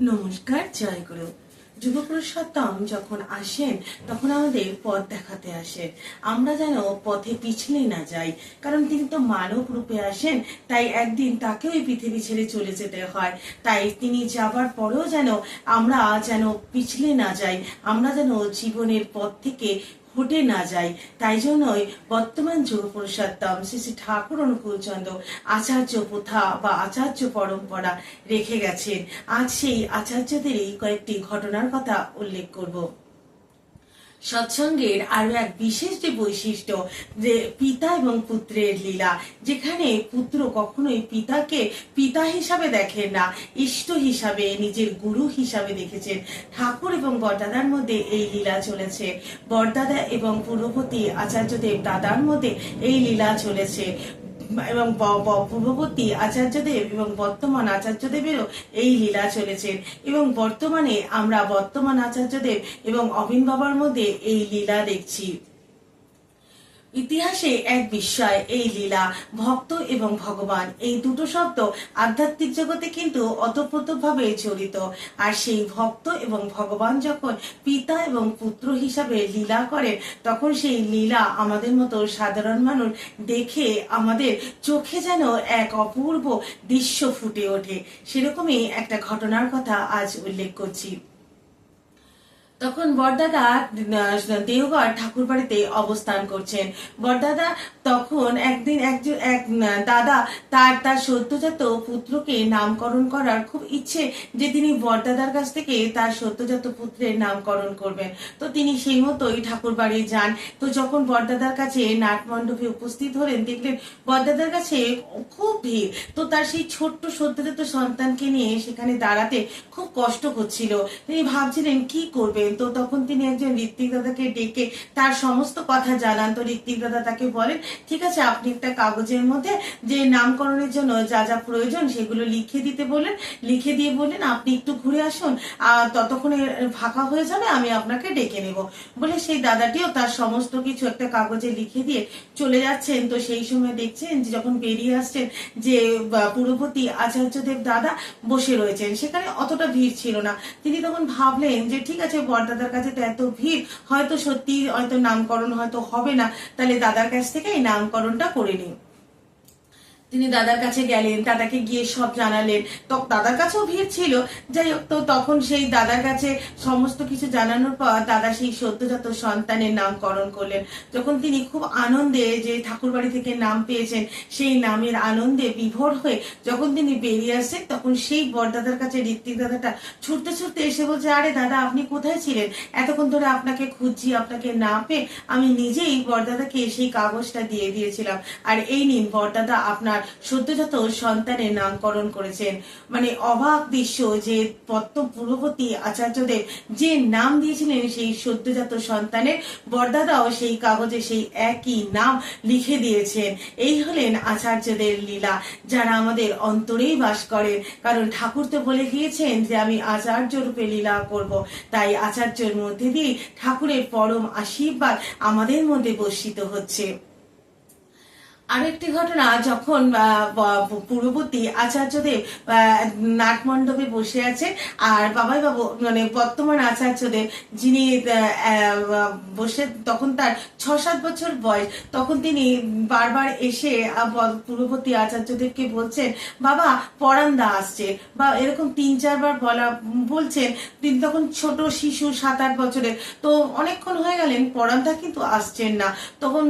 নমস্কার, জয় গুরু। যুগপুরুষোত্তম যখন আসেন, তখন আমাদের পথ দেখাতে আসেন। আমরা যেন পথে পিছলে না যাই, কারণ তিনি তো মানব রূপে আসেন, তাই একদিন তাকেও এই পৃথিবী ছেড়ে চলে যেতে হয়। তাই তিনি যাবার পরেও যেন আমরা যেন পিছলে না যাই, আমরা যেন জীবনের পথ থেকে হটে না যায় তাই জন্যই বর্তমান যুগ পুরুষোত্তম শ্রী শ্রী ঠাকুর অনুকূলচন্দ্র আচার্য প্রথা বা আচার্য পরম্পরা রেখে গেছেন। আজ সেই আচার্যদের এই কয়েকটি ঘটনার কথা উল্লেখ করব। সৎসঙ্গের আরও এক বিশেষ যে বৈশিষ্ট্য, যে পিতা এবং পুত্রের লীলা, যেখানে পুত্র কখনোই পিতাকে পিতা হিসাবে দেখেন না, ইষ্ট হিসাবে, নিজের গুরু হিসাবে দেখেছেন। ঠাকুর এবং বরদাদার মধ্যে এই লীলা চলেছে। বরদাদা এবং পূর্ববর্তী আচার্যদেব দাদার মধ্যে এই লীলা চলেছে। এবং পূর্ববর্তী আচার্যদেব এবং বর্তমান আচার্যদেবেরও এই লীলা চলেছেন। এবং বর্তমানে আমরা বর্তমান আচার্যদেব এবং অভিন বাবার মধ্যে এই লীলা দেখছি। ইতিহাসে এক বিস্ময়, এই লীলা। ভক্ত এবং ভগবান, এই দুটো শব্দ আধ্যাত্মিক জগতে কিন্তু অতপ্রতভাবে জড়িত। আর সেই ভক্ত এবং ভগবান যখন পিতা এবং পুত্র হিসাবে লীলা করেন, তখন সেই লীলা আমাদের মতো সাধারণ মানুষ দেখে আমাদের চোখে যেন এক অপূর্ব দৃশ্য ফুটে ওঠে। সেরকমই একটা ঘটনার কথা আজ উল্লেখ করছি। তখন বরদাদা দেওঘর ঠাকুর বাড়িতে অবস্থান করছেন। বরদাদা তখন একদিন একজন এক দাদা তার তার সদ্যজাত পুত্রকে নামকরণ করার খুব ইচ্ছে যে তিনি বরদাদার কাছ থেকে তার সদ্যজাত পুত্রের নামকরণ করবেন। তো তিনি সেই মতোই ঠাকুর বাড়ি যান। তো যখন বরদাদার কাছে নাট মণ্ডপে উপস্থিত হলেন, দেখলেন বরদাদার কাছে খুব ভিড়। তো তার সেই ছোট্ট সদ্যজাত সন্তানকে নিয়ে সেখানে দাঁড়াতে খুব কষ্ট হচ্ছিল। তিনি ভাবছিলেন, কি করবেন তো তখন তিনি একজন ঋত্বিক দাদাকে ডেকে তার সমস্ত কথা জানান। তো ঋত্বিক দাদা তাকে বলেন ঠিক আছে আপনি একটা কাগজের মধ্যে যে নামকরণের জন্য যা যা প্রয়োজন সেগুলো লিখে দিতে বলেন। লিখে দিয়ে বললেন আপনি একটু ঘুরে আসুন আর ততক্ষণে ফাঁকা হয়ে যাবে আমি আপনাকে ডেকে নেব। বলে সেই দাদাটিও তার সমস্ত কিছু একটা কাগজে লিখে দিয়ে চলে যাচ্ছেন। তো সেই সময় দেখছেন যে যখন বেরিয়ে আসছেন যে বা, পূর্ববর্তী আচার্যদেব দাদা বসে রয়েছেন। সেখানে অতটা ভিড় ছিল না। তিনি তখন ভাবলেন যে ঠিক আছে বরদাদার কাছে তো এত ভিড়, হয়তো সত্যি হয়তো নামকরণ হয়তো হবে না, তাহলে দাদার কাছ থেকে এই নামকরণটা করে নিই তিনি দাদার কাছে গেলেন, দাদাকে গিয়ে সব জানালেন। তো দাদার কাছেও ভিড় ছিল। যাই হোক, তো তখন সেই দাদার কাছে সমস্ত কিছু জানানোর পর দাদা সেই সদ্যজাত সন্তানের নামকরণ করলেন। যখন তিনি খুব আনন্দে যে ঠাকুরবাড়ি থেকে নাম পেয়েছেন, সেই নামের আনন্দে বিভোর হয়ে যখন তিনি বেরিয়ে আসেন, তখন সেই বরদাদার কাছে ঋত্বিক দাদাটা ছুটতে ছুটতে এসে বলছে, আরে দাদা, আপনি কোথায় ছিলেন? এতক্ষণ ধরে আপনাকে খুঁজছি, আপনাকে না পেয়ে আমি নিজেই বরদাদাকে সেই কাগজটা দিয়ে দিয়েছিলাম। আর এই নিন, বরদাদা আপনার সদ্যজাত সন্তানের নামকরণ করেছেন। মানে অবাক দৃশ্য যে পদ্ম পূর্ববর্তী আচার্যদেব যে নাম দিয়েছিলেন সেই সদ্যজাত সন্তানের, বরদাদাও সেই কাগজে সেই একই নাম লিখে দিয়েছেন। এই হলেন আচার্যদের লীলা, যারা আমাদের অন্তরেই বাস করেন। কারণ ঠাকুর তো বলে গিয়েছেন যে, আমি আচার্য রূপে লীলা করব। তাই আচার্যের মধ্যে দিয়ে ঠাকুরের পরম আশীর্বাদ আমাদের মধ্যে বর্ষিত হচ্ছে। আরেকটি ঘটনা, যখন পূর্ববর্তী আচার্যদেব নাটমণ্ডপে বসে আছে, আর বাবাই বাবু মানে বর্তমান আচার্যদেব, যিনি বসে, তখন তার ছ সাত বছর বয়স, তখন তিনি বারবার এসে পূর্ববর্তী আচার্যদেবকে বলছেন, বাবা পরান্দা আসছে। বা এরকম তিন, চারবার বলা, বলছেন, তিনি তখন ছোট শিশু সাত আট বছরের। তো অনেকক্ষণ হয়ে গেলেন পরান্দা কিন্তু আসছেন না। তখন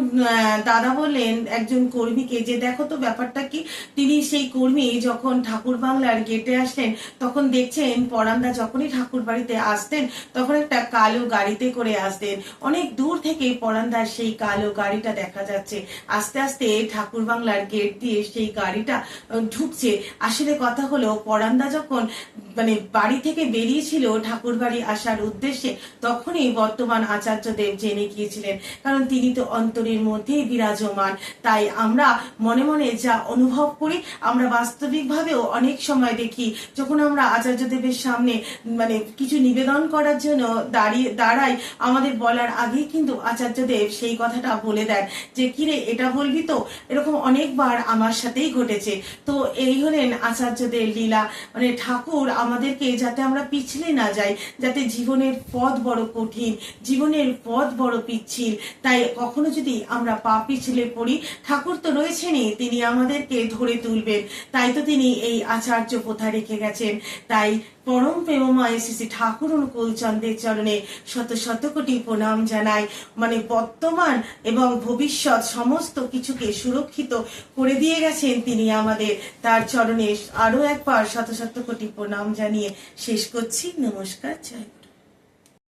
দাদা বললেন, একজন কর্মীকে যে দেখো তো ব্যাপারটা কি, তিনি সেই কর্মী যখন ঠাকুর বাংলার গেটে আসলেন, তখন দেখছেন পরান্দা যখনই ঠাকুর বাড়িতে আসতেন, তখন একটা কালো গাড়িতে করে আসতেন। অনেক দূর থেকে পরান্দার সেই কালো গাড়িটা দেখা যাচ্ছে। আস্তে আস্তে ঠাকুর বাংলার গেট দিয়ে সেই গাড়িটা ঢুকছে। আসলে কথা হলো পরান্দা যখন মানে বাড়ি থেকে বেরিয়েছিল ঠাকুর বাড়ি আসার উদ্দেশ্যে, তখনই বর্তমান আচার্য দেব জেনে গিয়েছিলেন। কারণ তিনি তো অন্তরের মধ্যেই বিরাজমান। তাই আমরা মনে মনে যা অনুভব করি, আমরা বাস্তবিকভাবেও অনেক সময় দেখি, যখন আমরা আচার্য দেবের সামনে মানে কিছু নিবেদন করার জন্য দাঁড়িয়ে, দাঁড়াই, আমাদের বলার আগেই কিন্তু আচার্য দেব সেই কথাটা বলে দেন যে, কিরে, এটা বলবি তো? এরকম অনেকবার আমার সাথেই ঘটেছে। তো এই হলেন আচার্যদের লীলা। মানে ঠাকুর আমাদেরকে যাতে আমরা পিছলে না যাই, যাতে জীবনের পথ বড় কঠিন, জীবনের পথ বড় পিচ্ছিল। তাই কখনো যদি আমরা পা পিছলে পড়ি, ঠাকুর তো রয়েছেনই, তিনি আমাদেরকে ধরে তুলবেন। তাই তো তিনি এই আচার্য প্রথা রেখে গেছেন। তাই পরম প্রেমময় শ্রী ঠাকুর অনুকূল চন্দ্রের চরণে শত শত কোটি প্রণাম জানাই। মানে বর্তমান এবং ভবিষ্যৎ সমস্ত কিছুকে সুরক্ষিত করে দিয়ে গেছেন তিনি আমাদের। তার চরণে আরও একবার শত শত কোটি প্রণাম জানিয়ে শেষ করছি। নমস্কার, জয়।